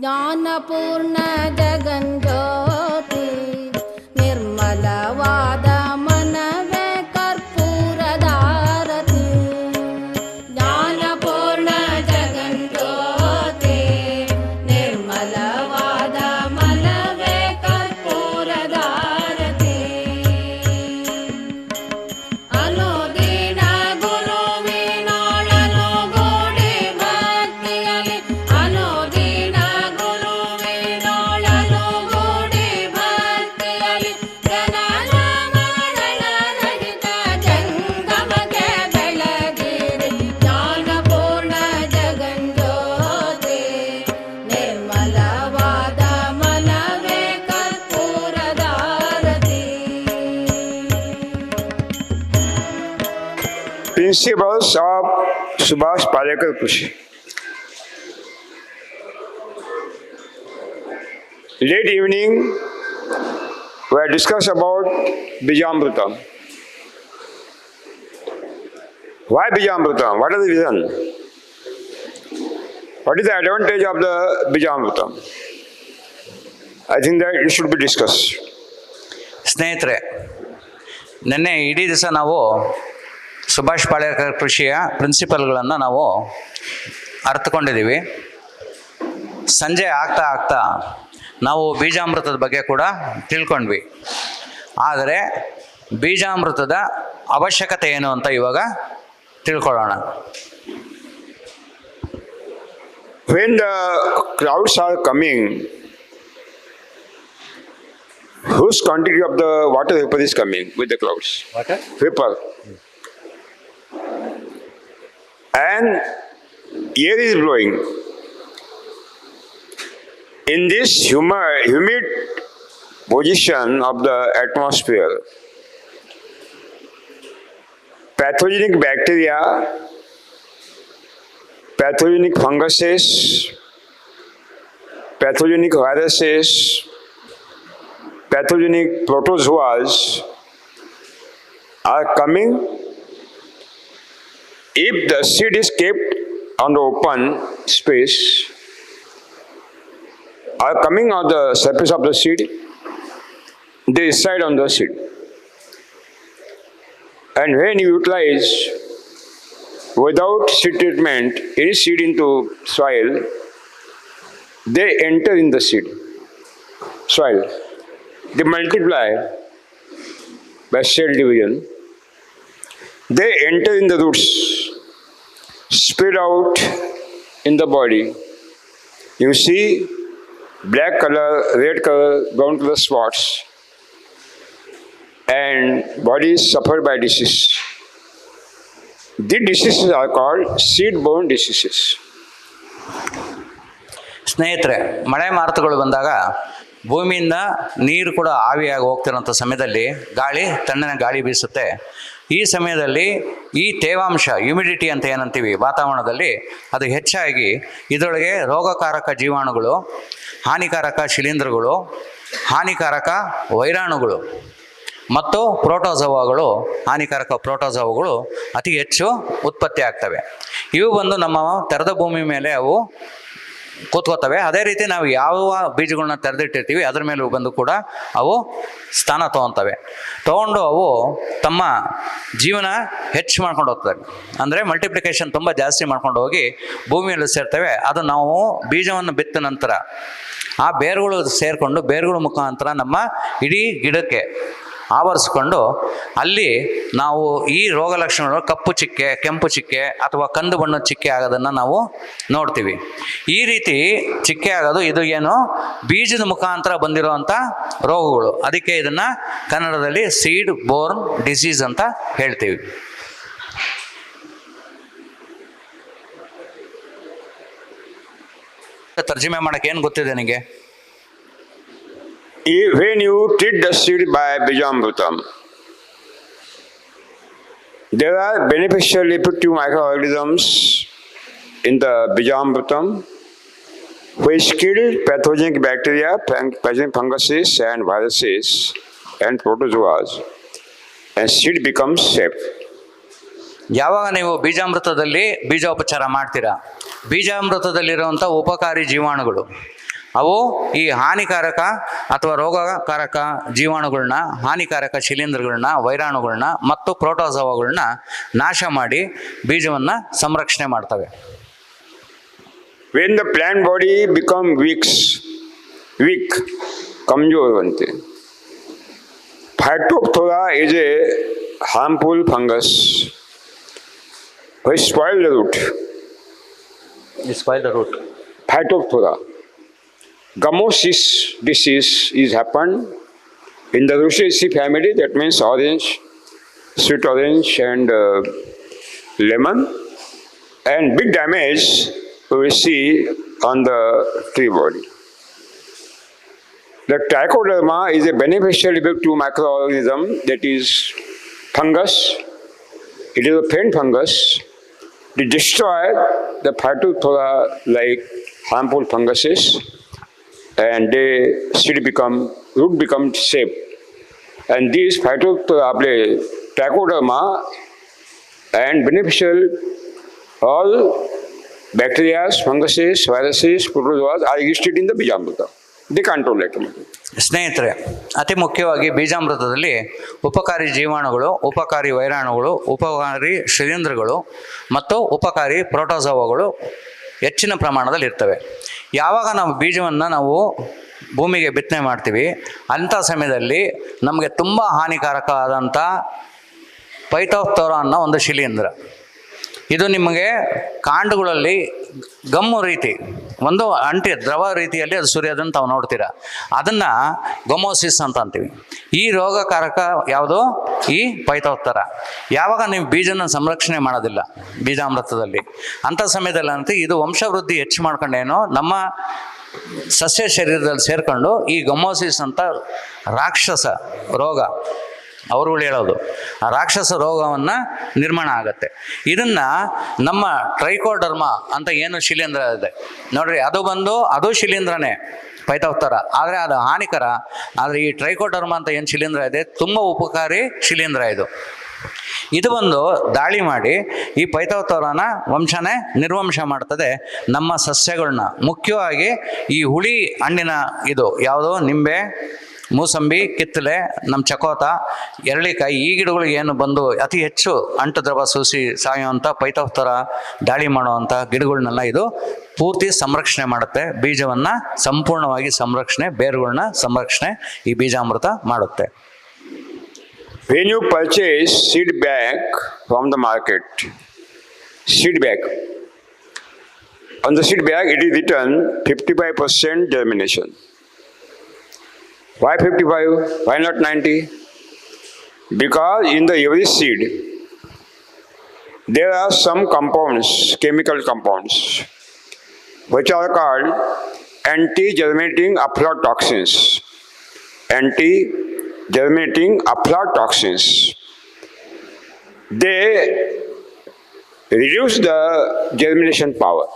ஞான principles of Subhash Palekar Krishi. Late evening, we had discussed about Bijamrita. Why Bijamrita? What is the reason? What is the advantage of the Bijamrita? I think that it should be discussed. ಸ್ನೇಹಿತರೆ ನಿನ್ನೆ ಇಡೀ ದಿವಸ ನಾವು ಸುಭಾಷ್ ಪಾಳೇಕರ್ ಕೃಷಿಯ ಪ್ರಿನ್ಸಿಪಲ್ಗಳನ್ನು ನಾವು ಅರ್ಥಕೊಂಡಿದ್ದೀವಿ ಸಂಜೆ ಆಗ್ತಾ ಆಗ್ತಾ ನಾವು ಬೀಜಾಮೃತದ ಬಗ್ಗೆ ಕೂಡ ತಿಳ್ಕೊಂಡ್ವಿ ಆದರೆ ಬೀಜಾಮೃತದ ಅವಶ್ಯಕತೆ ಏನು ಅಂತ ಇವಾಗ ತಿಳ್ಕೊಳ್ಳೋಣ When the clouds are coming, whose quantity of the water vapor is coming with the clouds? Vapor. And air is blowing. In this humid, humid position of the atmosphere, pathogenic bacteria pathogenic funguses, pathogenic viruses, pathogenic protozoas are coming if the seed is kept on the open space are coming on the surface of the seed they reside on the seed and when you utilize without seed treatment, any seed into soil, they enter in the seed, soil. They multiply by cell division. They enter in the roots, spread out in the body. You see black color, red color, brown color spots, and body suffer by disease. These diseases are called seed-borne diseases. ಸ್ನೇಹಿತರೆ ಮಳೆ ಮಾರುತಗಳು ಬಂದಾಗ ಭೂಮಿಯಿಂದ ನೀರು ಕೂಡ ಆವಿಯಾಗಿ ಹೋಗ್ತಿರೋಂಥ ಸಮಯದಲ್ಲಿ ಗಾಳಿ, ತಣ್ಣನೆ ಗಾಳಿ ಬೀಸುತ್ತೆ. ಈ ಸಮಯದಲ್ಲಿ ಈ ತೇವಾಂಶ ಹ್ಯುಮಿಡಿಟಿ ಅಂತ ಏನಂತೀವಿ ವಾತಾವರಣದಲ್ಲಿ, ಅದು ಹೆಚ್ಚಾಗಿ ಇದರೊಳಗೆ ರೋಗಕಾರಕ ಜೀವಾಣುಗಳು, ಹಾನಿಕಾರಕ ಶಿಲೀಂಧ್ರಗಳು, ಹಾನಿಕಾರಕ ವೈರಾಣುಗಳು ಮತ್ತು ಪ್ರೋಟೋಸವಗಳು, ಹಾನಿಕಾರಕ ಪ್ರೋಟೋಸವಗಳು ಅತಿ ಹೆಚ್ಚು ಉತ್ಪತ್ತಿ ಆಗ್ತವೆ. ಇವು ಬಂದು ನಮ್ಮ ತೆರೆದ ಭೂಮಿ ಮೇಲೆ ಅವು ಕೂತ್ಕೋತವೆ. ಅದೇ ರೀತಿ ನಾವು ಯಾವ ಬೀಜಗಳನ್ನ ತೆರೆದಿಟ್ಟಿರ್ತೀವಿ, ಅದ್ರ ಮೇಲೆ ಬಂದು ಕೂಡ ಅವು ಸ್ಥಾನ ತೊಗೊತವೆ. ತಗೊಂಡು ಅವು ತಮ್ಮ ಜೀವನ ಹೆಚ್ಚು ಮಾಡ್ಕೊಂಡು ಹೋಗ್ತವೆ. ಅಂದರೆ ಮಲ್ಟಿಪ್ಲಿಕೇಶನ್ ತುಂಬ ಜಾಸ್ತಿ ಮಾಡ್ಕೊಂಡು ಹೋಗಿ ಭೂಮಿಯಲ್ಲಿ ಸೇರ್ತವೆ. ಅದು ನಾವು ಬೀಜವನ್ನು ಬಿತ್ತ ನಂತರ ಆ ಬೇರುಗಳು ಸೇರಿಕೊಂಡು, ಬೇರುಗಳ ಮುಖಾಂತರ ನಮ್ಮ ಇಡೀ ಗಿಡಕ್ಕೆ ಆವರಿಸ್ಕೊಂಡು ಅಲ್ಲಿ ನಾವು ಈ ರೋಗ ಲಕ್ಷಣಗಳು ಕಪ್ಪು ಚಿಕ್ಕೆ, ಕೆಂಪು ಚಿಕ್ಕೆ ಅಥವಾ ಕಂದು ಬಣ್ಣದ ಚಿಕ್ಕೆ ಆಗೋದನ್ನು ನಾವು ನೋಡ್ತೀವಿ. ಈ ರೀತಿ ಚಿಕ್ಕೆ ಆಗೋದು ಇದು ಏನು? ಬೀಜದ ಮುಖಾಂತರ ಬಂದಿರುವಂಥ ರೋಗಗಳು. ಅದಕ್ಕೆ ಇದನ್ನು ಕನ್ನಡದಲ್ಲಿ ಸೀಡ್ ಬೋರ್ನ್ ಡಿಸೀಸ್ ಅಂತ ಹೇಳ್ತೀವಿ. ತರ್ಜಮೆ ಮಾಡಕ್ಕೆ ಏನು ಗೊತ್ತಿದೆ ನಿನಗೆ If- When you treat the seed by Bijambutam, there are beneficial effective microorganisms in the Bijambutam which kill pathogenic bacteria, pathogenic funguses and viruses and protozoas and seed becomes safe. ಯಾವಾಗ ನೀವು ಬೀಜಾಮೃತದಲ್ಲಿ ಬೀಜೋಪಚಾರ ಮಾಡ್ತೀರಾ ಬೀಜಾಮೃತದಲ್ಲಿರುವಂಥ ಉಪಕಾರಿ ಜೀವಾಣುಗಳು ಅವು ಈ ಹಾನಿಕಾರಕ ಅಥವಾ ರೋಗಕಾರಕ ಜೀವಾಣುಗಳನ್ನ ಹಾನಿಕಾರಕ ಶಿಲೀಂಧ್ರಗಳನ್ನ ವೈರಾಣುಗಳನ್ನ ಮತ್ತು ಪ್ರೋಟೋಸವಗಳನ್ನ ನಾಶ ಮಾಡಿ ಬೀಜವನ್ನು ಸಂರಕ್ಷಣೆ ಮಾಡ್ತವೆ when the plant body become weeks weak ಕಮ್ಜೋರ್ ಅಂತೆ Phytophthora is a harmful fungus which spoil the root. It spoil the root. Phytophthora. Gummosis disease is happened in the Rusaceae family, that means orange, sweet orange and uh, lemon. And big damage we see on the tree body. The trichoderma is a beneficial effective microorganism that is fungus. It is a faint fungus. They destroy the phytophthora like harmful funguses and they seed become, root become shape. And these phyto play trichoderma and beneficial all bacteria, funguses, viruses, protozoas are existed in the bijamruta They control it. ಸ್ನೇಹಿತರೆ ಅತಿ ಮುಖ್ಯವಾಗಿ ಬೀಜಾಮೃತದಲ್ಲಿ ಉಪಕಾರಿ ಜೀವಾಣುಗಳು ಉಪಕಾರಿ ವೈರಾಣುಗಳು ಉಪಕಾರಿ ಶಿಲೀಂಧ್ರಗಳು ಮತ್ತು ಉಪಕಾರಿ ಪ್ರೋಟೋಸೋವಗಳು ಹೆಚ್ಚಿನ ಪ್ರಮಾಣದಲ್ಲಿ ಇರ್ತವೆ. ಯಾವಾಗ ನಾವು ಬೀಜವನ್ನು ನಾವು ಭೂಮಿಗೆ ಬಿತ್ತನೆ ಮಾಡ್ತೀವಿ, ಅಂಥ ಸಮಯದಲ್ಲಿ ನಮಗೆ ತುಂಬ ಹಾನಿಕಾರಕ ಆದಂಥ ಪೈತೋಸ್ತೋರ ಅನ್ನೋ ಒಂದು ಶಿಲೀಂಧ್ರ. ಇದು ನಿಮಗೆ ಕಾಂಡಗಳಲ್ಲಿ ಗಮ್ಮು ರೀತಿ, ಒಂದು ಅಂಟಿ ದ್ರವ ರೀತಿಯಲ್ಲಿ ಅದು ಸುರಿಯೋದನ್ನು ತಾವು ನೋಡ್ತೀರಾ. ಅದನ್ನು ಗೊಮೋಸಿಸ್ ಅಂತ ಅಂತೀವಿ. ಈ ರೋಗಕಾರಕ ಯಾವುದು? ಈ ಪೈತೋತ್ತರ. ಯಾವಾಗ ನೀವು ಬೀಜನ ಸಂರಕ್ಷಣೆ ಮಾಡೋದಿಲ್ಲ, ಬೀಜಾಮೃತದಲ್ಲಿ. ಅಂಥ ಸಮಯದಲ್ಲಿ ಅಂತ ಇದು ವಂಶವೃದ್ಧಿ ಹೆಚ್ಚು ಮಾಡ್ಕೊಂಡೇನೋ, ನಮ್ಮ ಸಸ್ಯ ಶರೀರದಲ್ಲಿ ಸೇರ್ಕೊಂಡು ಈ ಗೊಮೋಸಿಸ್ ಅಂತ ರಾಕ್ಷಸ ರೋಗ ಅವರುಗಳು ಹೇಳೋದು. ಆ ರಾಕ್ಷಸ ರೋಗವನ್ನು ನಿರ್ಮಾಣ ಆಗುತ್ತೆ. ಇದನ್ನ ನಮ್ಮ ಟ್ರೈಕೋಡರ್ಮ ಅಂತ ಏನು ಶಿಲೀಂಧ್ರ ಇದೆ? ನೋಡ್ರಿ, ಅದು ಬಂದು, ಅದು ಶಿಲೀಂಧ್ರನೇ ಪೈತವತ್ತರ ಆದರೆ ಅದು ಹಾನಿಕರ. ಆದರೆ ಈ ಟ್ರೈಕೋಡರ್ಮ ಅಂತ ಏನು ಶಿಲೀಂಧ್ರ ಇದೆ? ತುಂಬ ಉಪಕಾರಿ ಶಿಲೀಂಧ್ರ ಇದು. ಇದು ಬಂದು ದಾಳಿ ಮಾಡಿ ಈ ಪೈತವತವರನ ವಂಶನೇ ನಿರ್ವಂಶ ಮಾಡ್ತದೆ. ನಮ್ಮ ಸಸ್ಯಗಳನ್ನ ಮುಖ್ಯವಾಗಿ ಈ ಹುಳಿ ಹಣ್ಣಿನ ಇದು ಯಾವುದು ನಿಂಬೆ, ಮೂಸಂಬಿ ಕಿತ್ತಲೆ ನಮ್ಮ ಚಕೋತ, ಎರಳಿಕಾಯಿ ಈ ಗಿಡಗಳಿಗೆ ಏನು ಬಂದು ಅತಿ ಹೆಚ್ಚು ಅಂಟು ದ್ರವ ಸೂಸಿ ಸಾಯುವಂಥ ಪೈತವತರ ದಾಳಿ ಮಾಡುವಂಥ ಗಿಡಗಳನ್ನೆಲ್ಲ ಇದು ಪೂರ್ತಿ ಸಂರಕ್ಷಣೆ ಮಾಡುತ್ತೆ. ಬೀಜವನ್ನು ಸಂಪೂರ್ಣವಾಗಿ ಸಂರಕ್ಷಣೆ ಬೇರುಗಳನ್ನ ಸಂರಕ್ಷಣೆ ಈ ಬೀಜಾಮೃತ ಮಾಡುತ್ತೆ. When you purchase seed bag from the market, seed bag, on the seed bag it is written 55% germination. Why 55? Why not 90? Because in the every seed there are some compounds, chemical compounds, which are called anti-germinating aflatoxins Anti-germinating aflatoxins. They reduce the germination power.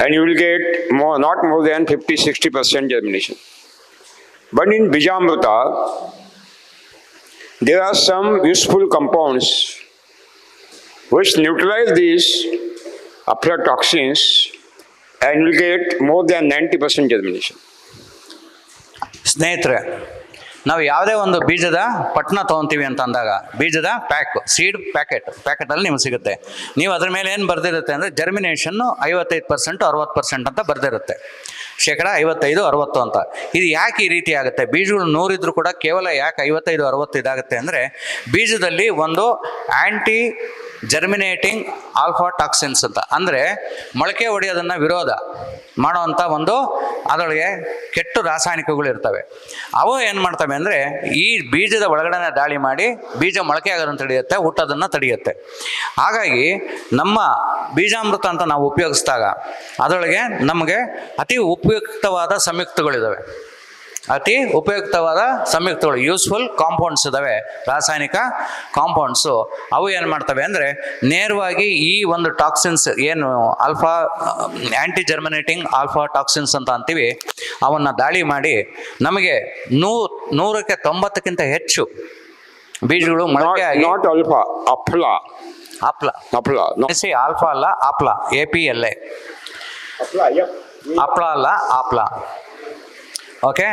And you will get more, not more than 50-60% germination. But in Bijamrita, there are some useful compounds which neutralize these aflatoxins and you will get more than 90% germination. ಸ್ನೇಹಿತರೆ ನಾವು ಯಾವುದೇ ಒಂದು ಬೀಜದ ಪಟ್ನ ತೊಗೊತೀವಿ ಅಂತ ಅಂದಾಗ, ಬೀಜದ pack seed packet ಪ್ಯಾಕೆಟಲ್ಲಿ ನಿಮ್ಗೆ ಸಿಗುತ್ತೆ. ನೀವು ಅದ್ರ ಮೇಲೆ ಏನು ಬರ್ದಿರುತ್ತೆ ಅಂದರೆ ಜರ್ಮಿನೇಷನ್ನು ಐವತ್ತೈದು ಪರ್ಸೆಂಟು ಅರವತ್ತು ಪರ್ಸೆಂಟ್ ಅಂತ ಬರ್ದಿರುತ್ತೆ. ಶೇಕಡ ಐವತ್ತೈದು, ಅರವತ್ತು ಅಂತ. ಇದು ಯಾಕೆ ಈ ರೀತಿ ಆಗುತ್ತೆ? ಬೀಜಗಳು ನೂರಿದ್ರು ಕೂಡ ಕೇವಲ ಯಾಕೆ ಐವತ್ತೈದು, ಅರವತ್ತು ಇದಾಗುತ್ತೆ ಅಂದರೆ ಬೀಜದಲ್ಲಿ ಒಂದು ಆ್ಯಂಟಿ ಜರ್ಮಿನೇಟಿಂಗ್ ಆಲ್ಫಾ ಟಾಕ್ಸಿನ್ಸ್ ಅಂತ. ಅಂದರೆ ಮೊಳಕೆ ಒಡೆಯೋದನ್ನು ವಿರೋಧ ಮಾಡುವಂಥ ಒಂದು ಅದರೊಳಗೆ ಕೆಟ್ಟು ರಾಸಾಯನಿಕಗಳು ಇರ್ತವೆ. ಅವು ಏನು ಮಾಡ್ತವೆ ಅಂದರೆ ಈ ಬೀಜದ ಒಳಗಡೆ ದಾಳಿ ಮಾಡಿ ಬೀಜ ಮೊಳಕೆ ಆಗೋದನ್ನು ತಡೆಯುತ್ತೆ, ಹುಟ್ಟೋದನ್ನು ತಡೆಯುತ್ತೆ. ಹಾಗಾಗಿ ನಮ್ಮ ಬೀಜಾಮೃತ ಅಂತ ನಾವು ಉಪಯೋಗಿಸಿದಾಗ ಅದರೊಳಗೆ ನಮಗೆ ಅತಿ ಉಪಯುಕ್ತವಾದ ಸಂಯುಕ್ತಗಳಿದ್ದಾವೆ ಅತಿ ಉಪಯುಕ್ತವಾದ ಸಂಯುಕ್ತಗಳು ಯೂಸ್ಫುಲ್ ಕಾಂಪೌಂಡ್ಸ್ ಇದ್ದಾವೆ ರಾಸಾಯನಿಕ ಕಾಂಪೌಂಡ್ಸು ಅವು ಏನು ಮಾಡ್ತವೆ ಅಂದರೆ ನೇರವಾಗಿ ಈ ಒಂದು ಟಾಕ್ಸಿನ್ಸ್ ಏನು alpha anti germinating alpha toxins ಅಂತ ಅಂತೀವಿ ಅವನ್ನು ದಾಳಿ ಮಾಡಿ ನಮಗೆ ನೂ ನೂರಕ್ಕೆ ತೊಂಬತ್ತಕ್ಕಿಂತ ಹೆಚ್ಚು ಬೀಜಗಳು ಮೊಳಕೆ ಆಗಿ ಅಪ್ಲ. ಅಪ್ಲ. ಆಪ್ಲ ಸಿ ಆಲ್ಫಾ ಅಲ್ಲ ಆಪ್ಲ ಎ ಪಿ ಎಲ್ ಎ ಅಪ್ಲ ಅಲ್ಲ ಆಪ್ಲ ಓಕೆ?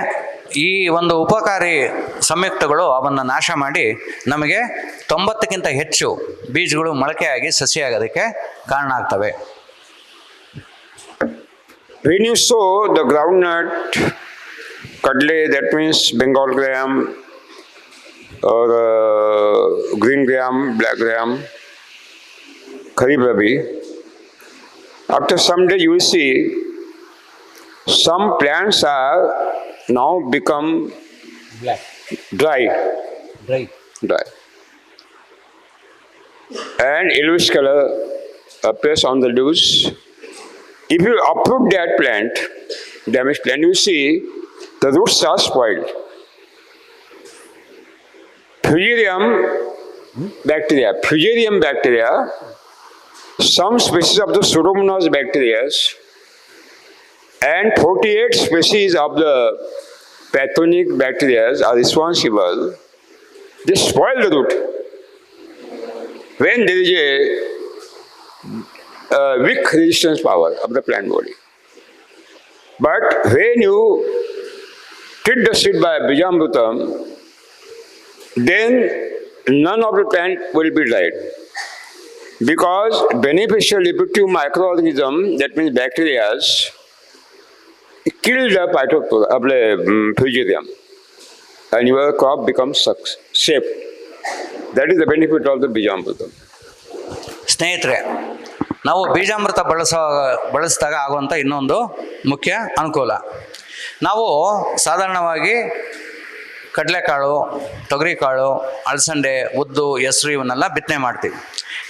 ಈ ಒಂದು ಉಪಕಾರಿ ಸಂಯುಕ್ತಗಳು ಅವನ್ನು ನಾಶ ಮಾಡಿ ನಮಗೆ ತೊಂಬತ್ತಕ್ಕಿಂತ ಹೆಚ್ಚು ಬೀಜಗಳು ಮೊಳಕೆಯಾಗಿ ಸಸಿಯಾಗೋದಕ್ಕೆ ಕಾರಣ ಆಗ್ತವೆ. ಸೋ ದ ಗ್ರೌಂಡ್ ನಟ್ ಕಡಲೆ that means Bengal gram green gram black gram kharif rabi after some day you see some plants are now become dry, dry, dry. And yellowish color appears on the leaves. If you uproot that plant, damaged plant, you see the roots are spoiled. Fusarium bacteria, Fusarium bacteria, some species of the Pseudomonas bacteria, and 48 species of the pathogenic bacteria are responsible. They spoil the root. When there is a uh, weak resistance power of the plant body. But when you treat the seed by Bijamrutam, then none of the plant will be dried. Because beneficial effective microorganism, that means bacteria, kill the phytophthora of the um, fusarium, and your crop becomes safe. That is the benefit of the Bijamrutam. ಸ್ನೇಹಿತರೆ ನಾವು ಬೀಜಾಮೃತ ಬಳಸೋ ಬಳಸಿದಾಗ ಆಗುವಂಥ ಇನ್ನೊಂದು ಮುಖ್ಯ ಅನುಕೂಲ ನಾವು ಸಾಧಾರಣವಾಗಿ ಕಡಲೆಕಾಳು ತೊಗರಿಕಾಳು ಅಳಸಂಡೆ ಉದ್ದು ಹೆಸರು ಇವನ್ನೆಲ್ಲ ಬಿತ್ತನೆ ಮಾಡ್ತೀವಿ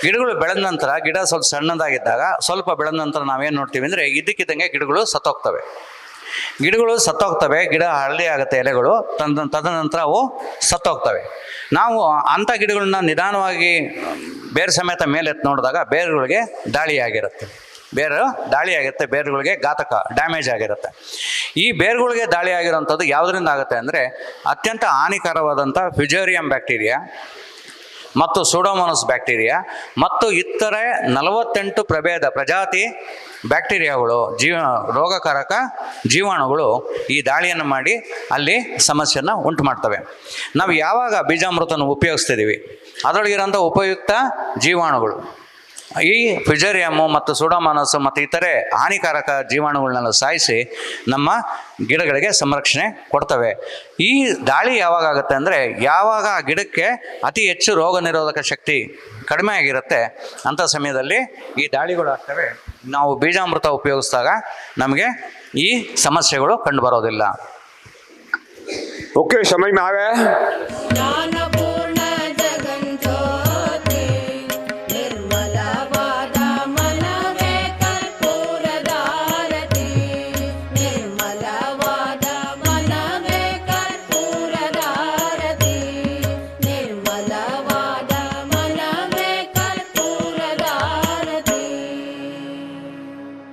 ಗಿಡಗಳು ಬೆಳೆದ ನಂತರ ಗಿಡ ಸ್ವಲ್ಪ ಸಣ್ಣದಾಗಿದ್ದಾಗ ಸ್ವಲ್ಪ ಬೆಳೆದ ನಂತರ ನಾವೇನು ನೋಡ್ತೀವಿ ಅಂದರೆ ಇದ್ದಕ್ಕಿದ್ದಂಗೆ ಗಿಡಗಳು ಸತ್ತೋಗ್ತವೆ ಗಿಡಗಳು ಸತ್ತೋಗ್ತವೆ, ಗಿಡ ಹಳದಿ ಆಗುತ್ತೆ, ಎಲೆಗಳು, ತಂದ, ತದನಂತರ ಅವು ಸತ್ತೋಗ್ತವೆ. ನಾವು ಅಂಥ ಗಿಡಗಳನ್ನ ನಿಧಾನವಾಗಿ ಬೇರು ಸಮೇತ ಮೇಲೆ ಎತ್ತು ನೋಡಿದಾಗ ಬೇರುಗಳಿಗೆ ದಾಳಿಯಾಗಿರುತ್ತೆ ಬೇರು ದಾಳಿ ಆಗಿರುತ್ತೆ, ಬೇರುಗಳಿಗೆ ಘಾತಕ, ಡ್ಯಾಮೇಜ್ ಆಗಿರುತ್ತೆ. ಈ ಬೇರುಗಳಿಗೆ ದಾಳಿ ಆಗಿರೋಂಥದ್ದು ಯಾವುದರಿಂದ ಆಗುತ್ತೆ ಅಂದರೆ ಅತ್ಯಂತ ಹಾನಿಕರವಾದಂಥ ಫ್ಯುಜೋರಿಯಂ ಬ್ಯಾಕ್ಟೀರಿಯಾ ಮತ್ತು ಸೋಡೋಮೋನಸ್ ಬ್ಯಾಕ್ಟೀರಿಯಾ ಮತ್ತು ಇತರೆ ನಲವತ್ತೆಂಟು ಪ್ರಭೇದ ಪ್ರಜಾತಿ ಬ್ಯಾಕ್ಟೀರಿಯಾಗಳು ಜೀವ, ರೋಗಕಾರಕ ಜೀವಾಣುಗಳು ಈ ದಾಳಿಯನ್ನು ಮಾಡಿ ಅಲ್ಲಿ ಸಮಸ್ಯೆಯನ್ನು ಉಂಟು ಮಾಡ್ತವೆ ನಾವು ಯಾವಾಗ ಬೀಜಾಮೃತನ ಉಪಯೋಗಿಸ್ತಿದ್ದೀವಿ? ಅದರೊಳಗಿರೋಂಥ ಉಪಯುಕ್ತ ಜೀವಾಣುಗಳು. ಈ ಫಿಜರಿಯಮ್ಮು ಮತ್ತು ಸುಡೋಮಾನಸ್ ಮತ್ತು ಇತರೆ ಹಾನಿಕಾರಕ ಜೀವಾಣುಗಳನ್ನೆಲ್ಲ ಸಾಯಿಸಿ ನಮ್ಮ ಗಿಡಗಳಿಗೆ ಸಂರಕ್ಷಣೆ ಕೊಡ್ತವೆ. ಈ ದಾಳಿ ಯಾವಾಗ ಅಂದರೆ ಯಾವಾಗ ಆ ಗಿಡಕ್ಕೆ ಅತಿ ಹೆಚ್ಚು ರೋಗ ನಿರೋಧಕ ಶಕ್ತಿ ಕಡಿಮೆ ಆಗಿರುತ್ತೆ ಅಂಥ ಸಮಯದಲ್ಲಿ ಈ ದಾಳಿಗಳು ಆಗ್ತವೆ. ನಾವು ಬೀಜಾಮೃತ ಉಪಯೋಗಿಸಿದಾಗ ನಮಗೆ ಈ ಸಮಸ್ಯೆಗಳು ಕಂಡು ಬರೋದಿಲ್ಲ. ಓಕೆ ಸಮಯ ನಾವೇ.